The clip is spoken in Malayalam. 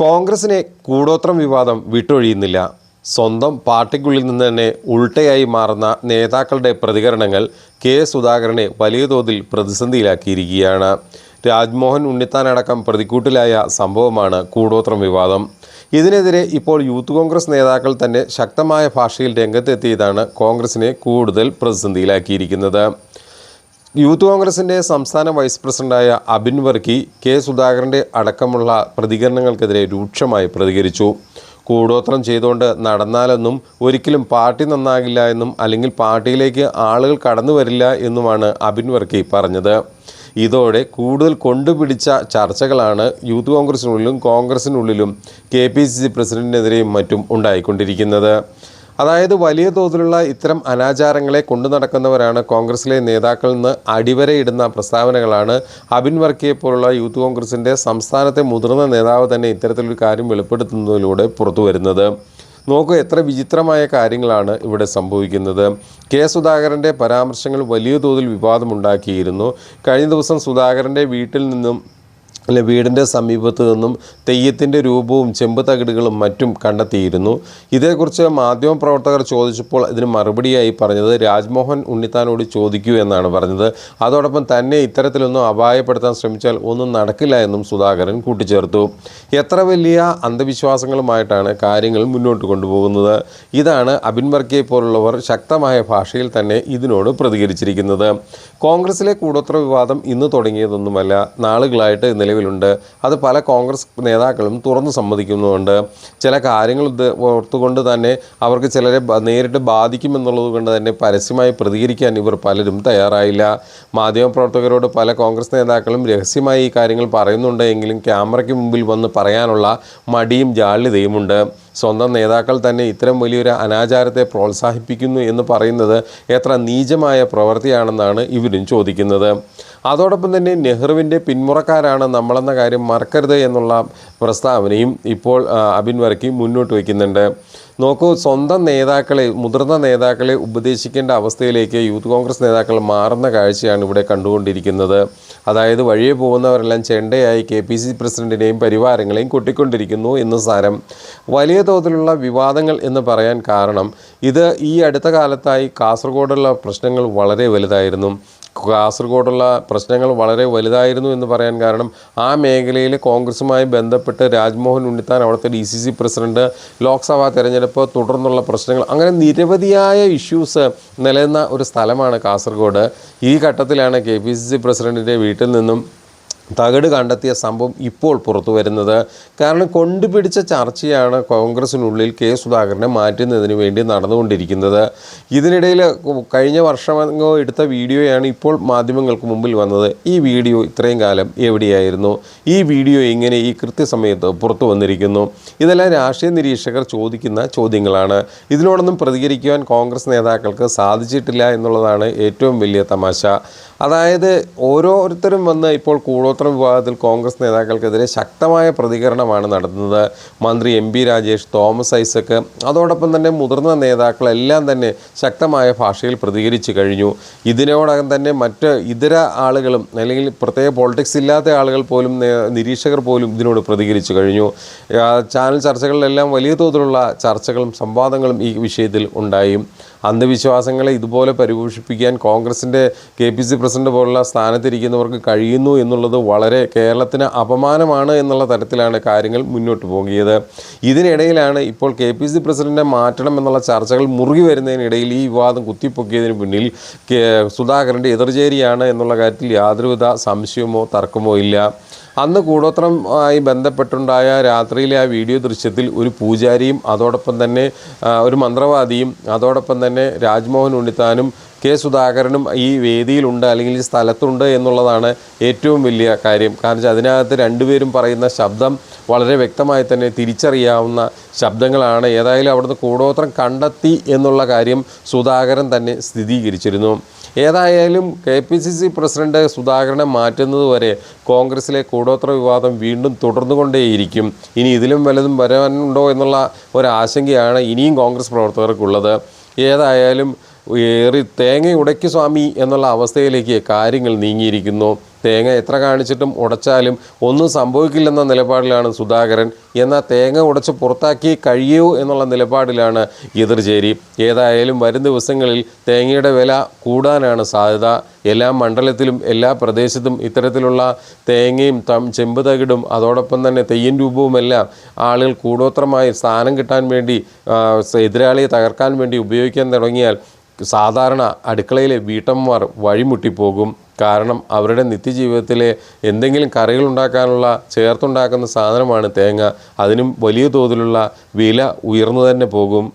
കോൺഗ്രസിനെ കൂടോത്രം വിവാദം വിട്ടൊഴിയുന്നില്ല. സ്വന്തം പാർട്ടിക്കുള്ളിൽ നിന്ന് തന്നെ ഉൾട്ടയായി മാറുന്ന നേതാക്കളുടെ പ്രതികരണങ്ങൾ കെ. സുധാകരനെ വലിയ തോതിൽ പ്രതിസന്ധിയിലാക്കിയിരിക്കുകയാണ്. രാജ്മോഹൻ ഉണ്ണിത്താനടക്കം പ്രതിക്കൂട്ടിലായ സംഭവമാണ് കൂടോത്രം വിവാദം. ഇതിനെതിരെ ഇപ്പോൾ യൂത്ത് കോൺഗ്രസ് നേതാക്കൾ തന്നെ ശക്തമായ ഭാഷയിൽ രംഗത്തെത്തിയതാണ് കോൺഗ്രസിനെ കൂടുതൽ പ്രതിസന്ധിയിലാക്കിയിരിക്കുന്നത്. യൂത്ത് കോൺഗ്രസിന്റെ സംസ്ഥാന വൈസ് പ്രസിഡന്റായ അബിൻ വർക്കി കെ സുധാകരന്റെ അടക്കമുള്ള പ്രതികരണങ്ങൾക്കെതിരെ രൂക്ഷമായി പ്രതികരിച്ചു. കൂടോത്രം ചെയ്തുകൊണ്ട് നടന്നാലെന്നും ഒരിക്കലും പാർട്ടി നന്നാകില്ല എന്നും അല്ലെങ്കിൽ പാർട്ടിയിലേക്ക് ആളുകൾ കടന്നു വരില്ല എന്നുമാണ് അബിൻ വർക്കി പറഞ്ഞത്. ഇതോടെ കൂടുതൽ കൊണ്ടുപിടിച്ച ചർച്ചകളാണ് യൂത്ത് കോൺഗ്രസിനുള്ളിലും കോൺഗ്രസിനുള്ളിലും കെ പി സി സി പ്രസിഡന്റിനെതിരെയും മറ്റും ഉണ്ടായിക്കൊണ്ടിരിക്കുന്നത്. അതായത് വലിയ തോതിലുള്ള ഇത്തരം അനാചാരങ്ങളെ കൊണ്ടു നടക്കുന്നവരാണ് കോൺഗ്രസിലെ നേതാക്കളിൽ നിന്ന് അടിവരയിടുന്ന പ്രസ്താവനകളാണ്. അബിൻ വർക്കിയെ പോലുള്ള യൂത്ത് കോൺഗ്രസിന്റെ സംസ്ഥാനത്തെ മുതിർന്ന നേതാവ് തന്നെ ഇത്തരത്തിലൊരു കാര്യം വെളിപ്പെടുത്തുന്നതിലൂടെ പുറത്തു വരുന്നത്. നോക്കൂ എത്ര വിചിത്രമായ കാര്യങ്ങളാണ് ഇവിടെ സംഭവിക്കുന്നത്. കെ സുധാകരന്റെ പരാമർശങ്ങൾ വലിയ തോതിൽ വിവാദമുണ്ടാക്കിയിരുന്നു. കഴിഞ്ഞ ദിവസം സുധാകരന്റെ വീട്ടിൽ നിന്നും അല്ലെ വീടിന്റെ സമീപത്ത് നിന്നും തെയ്യത്തിന്റെ രൂപവും ചെമ്പ് തകിടുകളും മറ്റും കണ്ടെത്തിയിരുന്നു. ഇതേക്കുറിച്ച് മാധ്യമപ്രവർത്തകർ ചോദിച്ചപ്പോൾ ഇതിന് മറുപടിയായി പറഞ്ഞത് രാജ്മോഹൻ ഉണ്ണിത്താനോട് ചോദിക്കൂ എന്നാണ് പറഞ്ഞത്. അതോടൊപ്പം തന്നെ ഇത്തരത്തിലൊന്നും അപായപ്പെടുത്താൻ ശ്രമിച്ചാൽ ഒന്നും നടക്കില്ല എന്നും സുധാകരൻ കൂട്ടിച്ചേർത്തു. എത്ര വലിയ അന്ധവിശ്വാസങ്ങളുമായിട്ടാണ് കാര്യങ്ങൾ മുന്നോട്ട് കൊണ്ടുപോകുന്നത്? ഇതാണ് അബിൻ വർക്കിയെ പോലുള്ളവർ ശക്തമായ ഭാഷയിൽ തന്നെ ഇതിനോട് പ്രതികരിച്ചിരിക്കുന്നത്. കോൺഗ്രസിലെ കൂടോത്ര വിവാദം ഇന്ന് തുടങ്ങിയതൊന്നുമല്ല. നാളുകളായിട്ട് നിലവിലുണ്ട്. അത് പല കോൺഗ്രസ് നേതാക്കളും തുറന്നു സമ്മതിക്കുന്നുമുണ്ട്. ചില കാര്യങ്ങൾ ഓർത്തുകൊണ്ട് തന്നെ അവർക്ക് ചിലരെ നേരിട്ട് ബാധിക്കുമെന്നുള്ളത് കൊണ്ട് തന്നെ പരസ്യമായി പ്രതികരിക്കാൻ ഇവർ പലരും തയ്യാറായില്ല. മാധ്യമപ്രവർത്തകരോട് പല കോൺഗ്രസ് നേതാക്കളും രഹസ്യമായി ഈ കാര്യങ്ങൾ പറയുന്നുണ്ടെങ്കിലും ക്യാമറയ്ക്ക് മുമ്പിൽ വന്ന് പറയാനുള്ള മടിയും ജാള്യതയുമുണ്ട്. സ്വന്തം നേതാക്കൾ തന്നെ ഇത്തരം വലിയൊരു അനാചാരത്തെ പ്രോത്സാഹിപ്പിക്കുന്നു എന്ന് പറയുന്നത് എത്ര നീചമായ പ്രവൃത്തിയാണെന്നാണ് ഇവരും ചോദിക്കുന്നത്. അതോടൊപ്പം തന്നെ നെഹ്റുവിന്റെ പിന്മുറക്കാരാണ് നമ്മളെന്ന കാര്യം മറക്കരുത് എന്നുള്ള പ്രസ്താവനയും ഇപ്പോൾ അബിൻ വർക്കി മുന്നോട്ട് വയ്ക്കുന്നുണ്ട്. നോക്കൂ സ്വന്തം നേതാക്കളെ മുതിർന്ന നേതാക്കളെ ഉപദേശിക്കേണ്ട അവസ്ഥയിലേക്ക് യൂത്ത് കോൺഗ്രസ് നേതാക്കൾ മാറുന്ന കാഴ്ചയാണ് ഇവിടെ കണ്ടുകൊണ്ടിരിക്കുന്നത്. അതായത് വഴിയെ പോകുന്നവരെല്ലാം ചെണ്ടയായി കെ പി സി പ്രസിഡന്റിനെയും പരിവാരങ്ങളെയും കൊട്ടിക്കൊണ്ടിരിക്കുന്നു എന്ന് സാരം. വലിയ തോതിലുള്ള വിവാദങ്ങൾ എന്ന് പറയാൻ കാരണം ഇത് ഈ അടുത്ത കാലത്തായി കാസർഗോഡുള്ള പ്രശ്നങ്ങൾ വളരെ വലുതായിരുന്നു. കാസർഗോഡുള്ള പ്രശ്നങ്ങൾ വളരെ വലുതായിരുന്നു എന്ന് പറയാൻ കാരണം ആ മേഖലയിൽ കോൺഗ്രസുമായി ബന്ധപ്പെട്ട് രാജ്മോഹൻ ഉണ്ണിത്താൻ അവിടുത്തെ D C C president Lok Sabha തെരഞ്ഞെടുപ്പ് തുടർന്നുള്ള പ്രശ്നങ്ങൾ അങ്ങനെ നിരവധിയായ ഇഷ്യൂസ് നിലനിന്ന ഒരു സ്ഥലമാണ് കാസർഗോഡ്. ഈ ഘട്ടത്തിലാണ് കെ പി സി സി പ്രസിഡന്റിന്റെ വീട്ടിൽ നിന്നും തകട് കണ്ടെത്തിയ സംഭവം ഇപ്പോൾ പുറത്തു വരുന്നത്. കാരണം കൊണ്ടുപിടിച്ച ചർച്ചയാണ് കോൺഗ്രസിനുള്ളിൽ കെ സുധാകരനെ മാറ്റുന്നതിന് വേണ്ടി നടന്നുകൊണ്ടിരിക്കുന്നത്. ഇതിനിടയിൽ കഴിഞ്ഞ വർഷമോ എടുത്ത വീഡിയോയാണ് ഇപ്പോൾ മാധ്യമങ്ങൾക്ക് മുമ്പിൽ വന്നത്. ഈ വീഡിയോ ഇത്രയും കാലം എവിടെയായിരുന്നു? ഈ വീഡിയോ ഇങ്ങനെ ഈ കൃത്യസമയത്ത് പുറത്തു വന്നിരിക്കുന്നു? ഇതെല്ലാം രാഷ്ട്രീയ നിരീക്ഷകർ ചോദിക്കുന്ന ചോദ്യങ്ങളാണ്. ഇതിനോടൊന്നും പ്രതികരിക്കുവാൻ കോൺഗ്രസ് നേതാക്കൾക്ക് സാധിച്ചിട്ടില്ല എന്നുള്ളതാണ് ഏറ്റവും വലിയ തമാശ. അതായത് ഓരോരുത്തരും വന്ന് ഇപ്പോൾ കൂടോത്ര വിഭാഗത്തിൽ കോൺഗ്രസ് നേതാക്കൾക്കെതിരെ ശക്തമായ പ്രതികരണമാണ് നടത്തുന്നത്. മന്ത്രി എം പി രാജേഷ് തോമസ് ഐസക് അതോടൊപ്പം തന്നെ മുതിർന്ന നേതാക്കളെല്ലാം തന്നെ ശക്തമായ ഭാഷയിൽ പ്രതികരിച്ചു കഴിഞ്ഞു. ഇതിനോടകം തന്നെ മറ്റ് ഇതര ആളുകളും അല്ലെങ്കിൽ പ്രത്യേക പോളിറ്റിക്സ് ഇല്ലാത്ത ആളുകൾ പോലും നിരീക്ഷകർ പോലും ഇതിനോട് പ്രതികരിച്ചു കഴിഞ്ഞു. ചാനൽ ചർച്ചകളിലെല്ലാം വലിയ തോതിലുള്ള ചർച്ചകളും സംവാദങ്ങളും ഈ വിഷയത്തിൽ ഉണ്ടായി. അന്ധവിശ്വാസങ്ങളെ ഇതുപോലെ പരിപോഷിപ്പിക്കാൻ കോൺഗ്രസിന്റെ കെ പി സി പ്രസിഡന്റ് പോലുള്ള സ്ഥാനത്തിരിക്കുന്നവർക്ക് കഴിയുന്നു എന്നുള്ളത് വളരെ കേരളത്തിന് അപമാനമാണ് എന്നുള്ള തരത്തിലാണ് കാര്യങ്ങൾ മുന്നോട്ട് പോകിയത്. ഇതിനിടയിലാണ് ഇപ്പോൾ കെ പി സി പ്രസിഡന്റിനെ മാറ്റണം എന്നുള്ള ചർച്ചകൾ മുറുകി വരുന്നതിനിടയിൽ ഈ വിവാദം കുത്തിപ്പൊക്കിയതിന് പിന്നിൽ സുധാകരന്റെ എതിർചേരിയാണ് എന്നുള്ള കാര്യത്തിൽ യാതൊരുവിധ സംശയമോ തർക്കമോ ഇല്ല. അന്ന് കൂടോത്രം ആയി ബന്ധപ്പെട്ടുണ്ടായ രാത്രിയിലെ ആ വീഡിയോ ദൃശ്യത്തിൽ ഒരു പൂജാരിയും അതോടൊപ്പം തന്നെ ഒരു മന്ത്രവാദിയും അതോടൊപ്പം തന്നെ രാജ്മോഹൻ ഉണ്ണിത്താനും കെ സുധാകരനും ഈ വേദിയിലുണ്ട് അല്ലെങ്കിൽ ഈ സ്ഥലത്തുണ്ട് എന്നുള്ളതാണ് ഏറ്റവും വലിയ കാര്യം. കാരണം വെച്ചാൽ അതിനകത്ത് രണ്ടുപേരും പറയുന്ന ശബ്ദം വളരെ വ്യക്തമായി തന്നെ തിരിച്ചറിയാവുന്ന ശബ്ദങ്ങളാണ്. ഏതായാലും അവിടുന്ന് കൂടോത്രം കണ്ടെത്തി എന്നുള്ള കാര്യം സുധാകരൻ തന്നെ സ്ഥിരീകരിച്ചിരുന്നു. ഏതായാലും K P C C president സുധാകരനെ മാറ്റുന്നത് വരെ കോൺഗ്രസിലെ കൂടോത്ര വിവാദം വീണ്ടും തുടർന്നുകൊണ്ടേയിരിക്കും. ഇനി ഇതിലും വലുതും വരാനുണ്ടോ എന്നുള്ള ഒരാശങ്കയാണ് ഇനിയും കോൺഗ്രസ് പ്രവർത്തകർക്കുള്ളത്. ഏതായാലും ഏറി തേങ്ങ ഉടയ്ക്കു സ്വാമി എന്നുള്ള അവസ്ഥയിലേക്ക് കാര്യങ്ങൾ നീങ്ങിയിരിക്കുന്നു. തേങ്ങ എത്ര കാണിച്ചിട്ടും ഉടച്ചാലും ഒന്നും സംഭവിക്കില്ലെന്ന നിലപാടിലാണ് സുധാകരൻ. എന്നാൽ തേങ്ങ ഉടച്ച് പുറത്താക്കി കഴിയൂ എന്നുള്ള നിലപാടിലാണ് എതിർചേരി. ഏതായാലും വരും ദിവസങ്ങളിൽ തേങ്ങയുടെ വില കൂടാനാണ് സാധ്യത. എല്ലാ മണ്ഡലത്തിലും എല്ലാ പ്രദേശത്തും ഇത്തരത്തിലുള്ള തേങ്ങയും ചെമ്പ് തകിടും അതോടൊപ്പം തന്നെ തെയ്യൻ രൂപവുമെല്ലാം ആളുകൾ കൂടോത്രമായി സ്ഥാനം കിട്ടാൻ വേണ്ടി എതിരാളിയെ തകർക്കാൻ വേണ്ടി ഉപയോഗിക്കാൻ തുടങ്ങിയാൽ സാധാരണ അടുക്കളയിലെ വീട്ടമ്മമാർ വഴിമുട്ടിപ്പോകും. കാരണം അവരുടെ നിത്യജീവിതത്തിലെ എന്തെങ്കിലും കറികൾ ഉണ്ടാക്കാനുള്ള ചേർത്തുണ്ടാക്കുന്ന സാധനമാണ് തേങ്ങ. അതിനും വലിയ തോതിലുള്ള വില ഉയർന്നു തന്നെ പോകും.